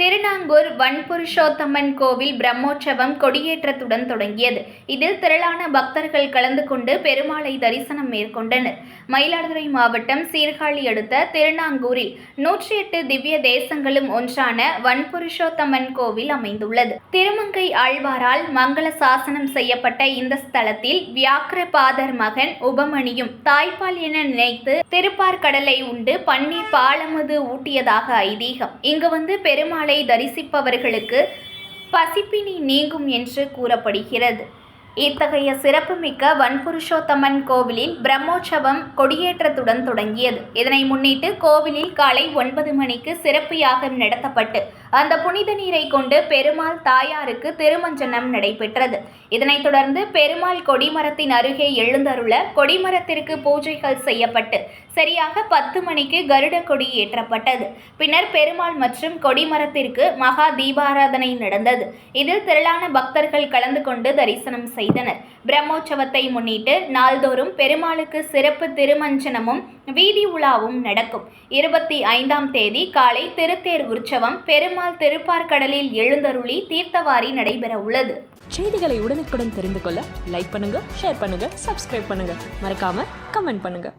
திருநாங்கூர் வன்புருஷோத்தமன் கோவில் பிரம்மோற்சவம் கொடியேற்றத்துடன் தொடங்கியது. இதில் திரளான பக்தர்கள் கலந்து கொண்டு பெருமாளை தரிசனம் மேற்கொண்டனர். மயிலாடுதுறை மாவட்டம் சீர்காழி அடுத்த திருநாங்கூரில் நூற்றி எட்டு திவ்ய தேசங்களும் ஒன்றான வன்புருஷோத்தமன் கோவில் அமைந்துள்ளது. திருமங்கை ஆழ்வாரால் மங்கள சாசனம் செய்யப்பட்ட இந்த ஸ்தலத்தில் வியாக்கிரபாதர் மகன் உபமணியும் தாய்ப்பால் என நினைத்து திருப்பார் கடலை உண்டு பன்னீர் பாலமுது ஊட்டியதாக ஐதீகம். இங்கு வந்து பெருமாள் தரிசிப்பவர்களுக்கு பசிப்பினி நீங்கும் என்று கூறப்படுகிறது. இத்தகைய சிறப்புமிக்க வன்புருஷோத்தமன் கோவிலில் பிரம்மோற்சவம் கொடியேற்றத்துடன் தொடங்கியது. இதனை முன்னிட்டு கோவிலில் காலை ஒன்பது மணிக்கு சிறப்பு யாகம் நடத்தப்பட்டு அந்த புனித நீரை கொண்டு பெருமாள் தாயாருக்கு திருமஞ்சனம் நடைபெற்றது. இதனைத் தொடர்ந்து பெருமாள் கொடிமரத்தின் அருகே எழுந்தருள கொடிமரத்திற்கு பூஜைகள் செய்யப்பட்டு சரியாக பத்து மணிக்கு கருட கொடி ஏற்றப்பட்டது. பின்னர் பெருமாள் மற்றும் கொடிமரத்திற்கு மகா தீபாராதனை நடந்தது. இதில் திரளான பக்தர்கள் கலந்து கொண்டு தரிசனம் செய்தனர். பிரம்மோற்சவத்தை முன்னிட்டு நாள்தோறும் பெருமாளுக்கு சிறப்பு திருமஞ்சனமும் வீதி உலாவும் நடக்கும். இருபத்தி ஐந்தாம் தேதி காலை திருத்தேர் உற்சவம் பெருமாள் திருப்பார்கடலில் எழுந்தருளி தீர்த்தவாரி நடைபெற உள்ளது செய்திகளை உடனுக்குடன் தெரிந்து கொள்ள லைக் பண்ணுங்க ஷேர் பண்ணுங்க சப்ஸ்கிரைப் பண்ணுங்க. மறக்காம கமெண்ட் பண்ணுங்க.